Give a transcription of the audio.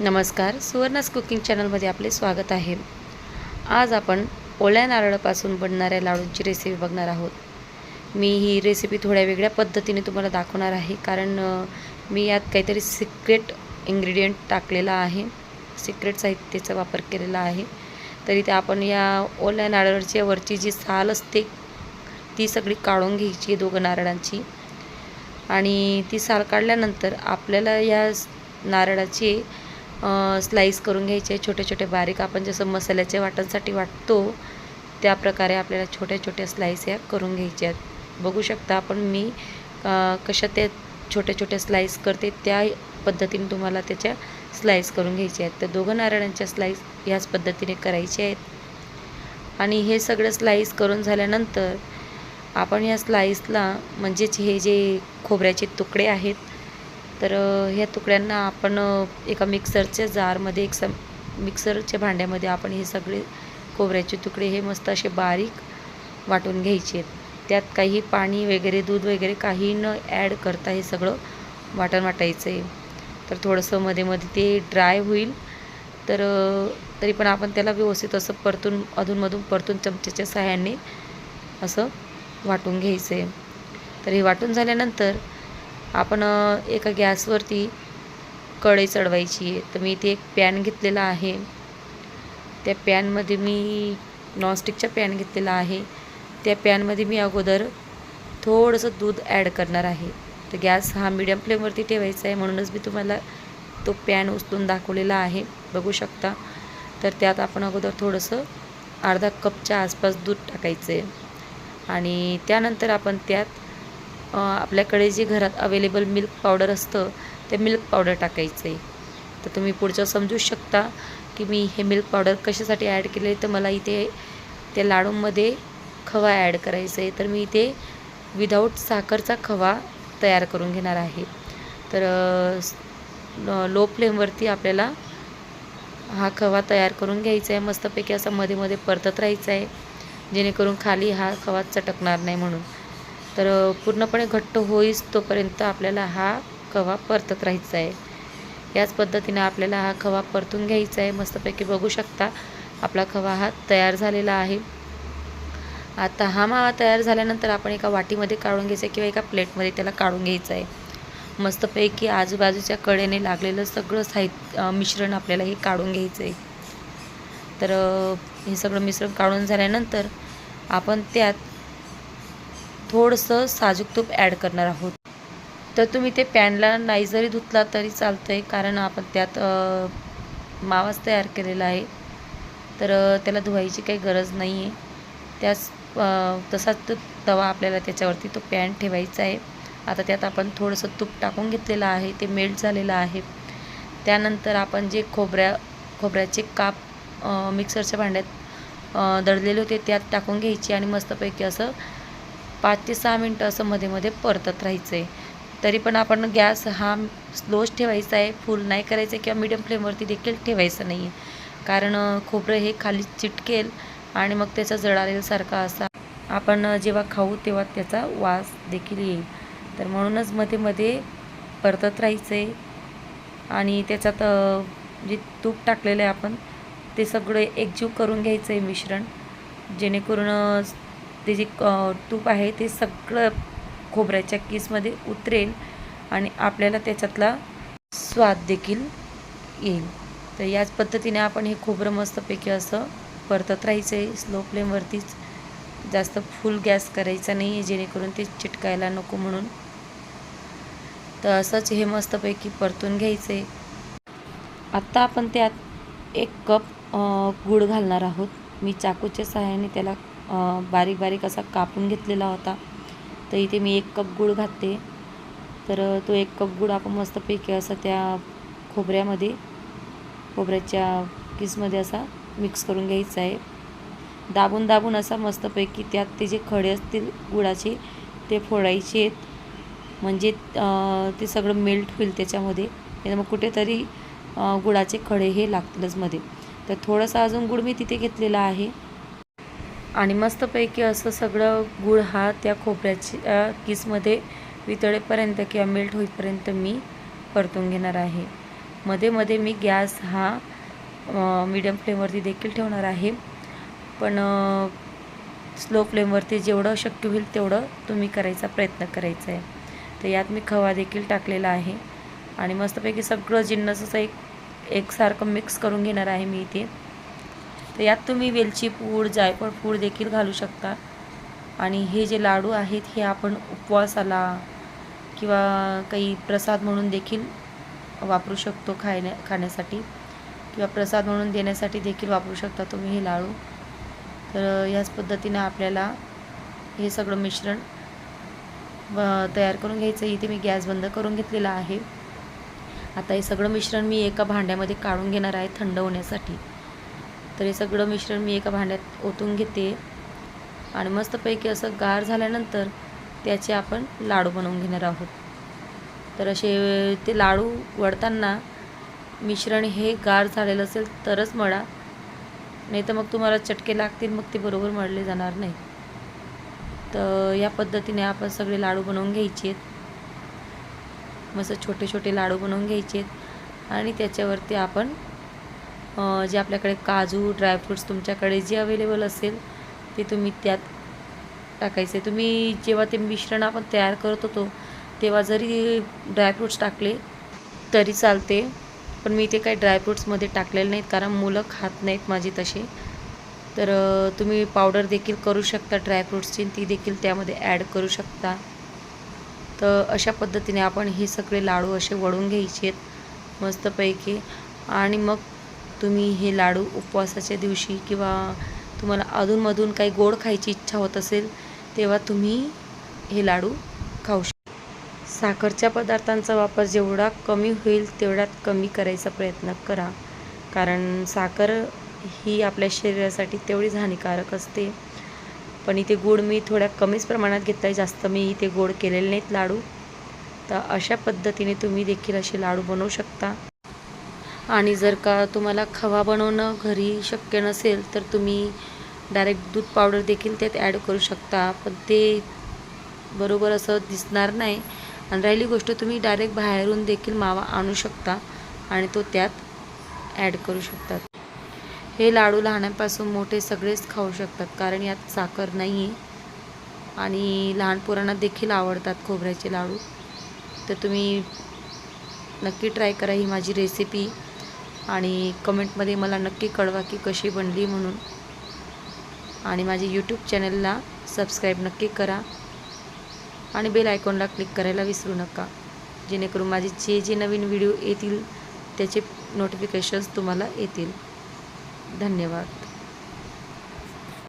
नमस्कार सुवर्णास कुकिंग चॅनलमध्ये आपले स्वागत आहे. आज आपण ओल्या नारळापासून बनणाऱ्या लाडूंची रेसिपी बघणार आहोत. मी ही रेसिपी थोड्या वेगळ्या पद्धतीने तुम्हाला दाखवणार आहे कारण मी यात काहीतरी सिक्रेट इन्ग्रेडियंट टाकलेला आहे सिक्रेट साहित्याचा वापर केलेला आहे. तरी ते आपण या ओल्या नारळाच्या वरची जी साल असते ती सगळी काढून घ्यायची दोघं नारळांची. आणि ती साल काढल्यानंतर आपल्याला या नारळाचे नारळाची स्लाईस करून घ्यायचे छोटे छोटे बारीक. आपण जसं मसाल्याच्या वाटणसाठी वाटतो त्या प्रकारे आपल्याला छोट्या छोट्या स्लाईस या करून घ्यायच्या आहेत. बघू शकता आपण मी कशा त्या छोट्या छोट्या स्लाईस करते त्या पद्धतीने तुम्हाला त्याच्या स्लाईस करून घ्यायच्या आहेत. तर दोघं नारळांच्या स्लाईस ह्याच पद्धतीने करायच्या आहेत. आणि हे सगळं स्लाईस करून झाल्यानंतर आपण या स्लाईसला म्हणजेच हे जे खोबऱ्याचे तुकडे आहेत तर ह्या तुकड्यांना आपण एका मिक्सरच्या जारमध्ये एक सम मिक्सरच्या भांड्यामध्ये आपण हे सगळे खोबऱ्याचे तुकडे हे मस्त असे बारीक वाटून घ्यायचे. आहेत त्यात काही पाणी वगैरे दूध वगैरे काही न ॲड करता हे सगळं वाटण वाटायचं. आहे तर थोडंसं मध्ये मध्ये ते ड्राय होईल. तर तरी पण आपण त्याला व्यवस्थित असं परतून अधूनमधून परतून चमच्याच्या सहाय्याने असं वाटून घ्यायचं. आहे तर हे वाटून झाल्यानंतर आपण एका गॅसवरती कढई चढवायची. आहे तर मी इथे एक पॅन घेतलेला आहे. त्या पॅनमध्ये मी नॉनस्टिकचा पॅन घेतलेला आहे. त्या पॅनमध्ये मी अगोदर थोडंसं दूध ॲड करणार आहे. तर गॅस हा मीडियम फ्लेमवरती ठेवायचा आहे. म्हणूनच मी तुम्हाला तो पॅन उचलून दाखवलेला आहे. बघू शकता. तर त्यात आपण अगोदर थोडंसं अर्धा कपच्या आसपास दूध टाकायचं आहे. आणि त्यानंतर आपण त्यात आपल्याकडे जे घरात अवेलेबल मिल्क पावडर असतं ते मिल्क पावडर टाकायचं. आहे तर तुम्ही पुढचं समजू शकता की मी हे मिल्क पावडर कशासाठी ॲड केले तर मला इथे त्या लाडूमध्ये खवा ॲड करायचं आहे तर मी इथे विदाऊट साखरचा खवा तयार करून घेणार आहे. तर लो फ्लेमवरती आपल्याला हा खवा तयार करून घ्यायचा आहे मस्तपैकी असं मध्ये मध्ये परतत राहायचं आहे जेणेकरून खाली हा खवा चटकणार नाही म्हणून. तर पूर्णपणे घट्ट होईस तोपर्यंत आपल्याला हा खवा परतत राहायचा आहे. याच पद्धतीने आपल्याला हा खवा परतून घ्यायचा आहे. मस्तपैकी बघू शकता आपला खवा हा तयार झालेला आहे. आता हा मावा तयार झाल्यानंतर आपण एका वाटीमध्ये काढून घ्यायचा आहे किंवा एका प्लेटमध्ये त्याला काढून घ्यायचा आहे. मस्तपैकी आजूबाजूच्या कडेने लागलेलं सगळं साहित्य मिश्रण आपल्याला हे काढून घ्यायचं आहे. तर हे सगळं मिश्रण काढून झाल्यानंतर आपण त्यात थोडंसं साजूक तूप ॲड करणार आहोत. तर तुम्ही ते पॅनला नाही जरी धुतला तरी चालतं आहे कारण आपण त्यात मावाच तयार केलेला आहे. तर त्याला धुवायची काही गरज नाही आहे त्याच तसाच तो तवा आपल्याला त्याच्यावरती तो पॅन ठेवायचा आहे. आता त्यात आपण थोडंसं तूप टाकून घेतलेलं आहे ते मेल्ट झालेलं आहे. त्यानंतर आपण जे खोबऱ्या खोबऱ्याचे काप मिक्सरच्या भांड्यात दळलेले होते त्यात टाकून घ्यायचे आणि मस्तपैकी असं पाच ते सहा मिनटं असं मध्ये मध्ये परतत राहायचं आहे तरी पण आपण गॅस हा स्लोच ठेवायचा आहे फुल नाही करायचं किंवा मिडियम फ्लेमवरती देखील ठेवायचं नाही आहे कारण खोबरं हे खाली चिटकेल आणि मग त्याचा जळालेल्यासारखा असा आपण जेव्हा खाऊ तेव्हा त्याचा वास देखील येईल. तर म्हणूनच मध्ये मध्ये परतत राहायचं आहे आणि त्याच्यात जे तूप टाकलेलं आहे आपण ते सगळं एकजीव करून घ्यायचं आहे मिश्रण. जेणेकरून ते जे तूप आहे ते सगळं खोबऱ्याच्या किसमध्ये उतरेल आणि आपल्याला त्याच्यातला स्वाद देखील येईल. तर याच पद्धतीने आपण हे खोबरं मस्तपैकी असं परतत राहायचं आहे स्लो फ्लेमवरतीच जास्त फुल गॅस करायचा नाही आहे जेणेकरून ते चिटकायला नको म्हणून. तर असंच हे मस्तपैकी परतून घ्यायचं आहे आत्ता आपण त्यात एक कप गूळ घालणार आहोत. मी चाकूच्या सहाय्याने त्याला बारीक बारीक असा कापून घेतलेला होता. तर इथे मी एक कप गूळ घातते तर तो एक कप गूळ आपण मस्तपैकी असा त्या खोबऱ्यामध्ये खोबऱ्याच्या किसमध्ये असा मिक्स करून घ्यायचा आहे. दाबून दाबून असा मस्तपैकी त्यात ते जे खडे असतील गुळाचे ते फोडायचे आहेत. म्हणजे ते सगळं मेल्ट होईल त्याच्यामध्ये. मग कुठेतरी गुळाचे खडे हे लागतीलच मध्ये. तर थोडासा अजून गुळ मी तिथे घेतलेला आहे. आणि मस्तपैकी असं सगळं गुळ हा त्या खोबऱ्याच्या किसमध्ये वितळेपर्यंत किंवा मेल्ट होईपर्यंत मी परतून घेणार आहे. मध्ये मध्ये मी गॅस हा मीडियम फ्लेमवरती देखील ठेवणार आहे. पण स्लो फ्लेमवरती जेवढं शक्य होईल तेवढं तुम्ही करायचा प्रयत्न करायचा आहे. तर यात मी खवा देखील टाकलेला आहे. आणि मस्तपैकी सगळं जिन्नस असं एक एकसारखं मिक्स करून घेणार आहे मी इथे. तर यात तुम्ही वेलची पूड जायफळ पूड देखील घालू शकता. आणि हे जे लाडू आहेत हे आपण उपवासाला किंवा काही प्रसाद म्हणून देखील वापरू शकतो खायण्या खाण्यासाठी. किंवा प्रसाद म्हणून देण्यासाठी देखील वापरू शकता तुम्ही हे लाडू. तर ह्याच पद्धतीनं आपल्याला हे सगळं मिश्रण तयार करून घ्यायचं इथे मी गॅस बंद करून घेतलेला आहे. आता हे सगळं मिश्रण मी एका भांड्यामध्ये काढून घेणार आहे थंड होण्यासाठी. तर हे सगळं मिश्रण मी एका भांड्यात ओतून घेते. आणि मस्तपैकी असं गार झाल्यानंतर त्याचे आपण लाडू बनवून घेणार आहोत. तर असे ते लाडू वळताना मिश्रण हे गार झालेलं असेल तरच मळा. नाही तर मग तुम्हाला चटके लागतील मग ते बरोबर मळले जाणार नाही. तर या पद्धतीने आपण सगळे लाडू बनवून घ्यायचे. मस्त छोटे छोटे लाडू बनवून घ्यायचे. आहेत आणि त्याच्यावरती आपण जे आपल्याकडे काजू ड्रायफ्रूट्स तुमच्याकडे जे अवेलेबल असेल ते तुम्ही त्यात टाकायचे. तुम्ही जेव्हा ते मिश्रण आपण तयार करत होतो तेव्हा जरी ड्रायफ्रूट्स टाकले तरी चालते. पण मी ते काही ड्रायफ्रूट्समध्ये टाकलेले नाहीत कारण मुलं खात नाहीत माझी तसे. तर तुम्ही पावडर देखील करू शकता ड्रायफ्रूट्सची ती देखील त्यामध्ये ॲड करू शकता. तर अशा पद्धतीने आपण हे सगळे लाडू असे वळून घ्यायचे आहेत मस्तपैकी. आणि मग तुम्ही हे लाडू उपवासाच्या दिवशी किंवा तुम्हाला अधूनमधून काही गोड खायची इच्छा होत असेल तेव्हा तुम्ही हे लाडू खाऊ शकता साखरच्या पदार्थांचा वापर जेवढा कमी होईल तेवढ्यात कमी करायचा प्रयत्न करा. कारण साखर ही आपल्या शरीरासाठी तेवढीच हानिकारक असते. पण इथे गोड मी थोड्या कमीच प्रमाणात घेत आहे जास्त मी इथे गोड केलेले नाहीत लाडू. तर अशा पद्धतीने तुम्ही देखील असे लाडू बनवू शकता. आणि जर का तुम्हाला खवा बनवणं घरी शक्य नसेल तर तुम्ही डायरेक्ट दूध पावडर देखील त्यात ॲड करू शकता. पण ते बरोबर असं दिसणार नाही. आणि राहिली गोष्ट तुम्ही डायरेक्ट बाहेरून देखील मावा आणू शकता आणि तो त्यात ॲड करू शकतात. हे लाडू लहानांपासून मोठे सगळेच खाऊ शकतात कारण यात साखर नाही आहे आणि लहान पोरांना देखील आवडतात खोबऱ्याचे लाडू. तर तुम्ही नक्की ट्राय करा ही माझी रेसिपी आणि कमेंटमध्ये मला नक्की कळवा की कशी बनली म्हणून. आणि माझ्या यूट्यूब चॅनलला सबस्क्राईब नक्की करा. आणि बेल आयकॉनला क्लिक करायला विसरू नका. जेणेकरून माझे जे जे नवीन व्हिडिओ येतील त्याचे नोटिफिकेशन्स तुम्हाला येतील. धन्यवाद.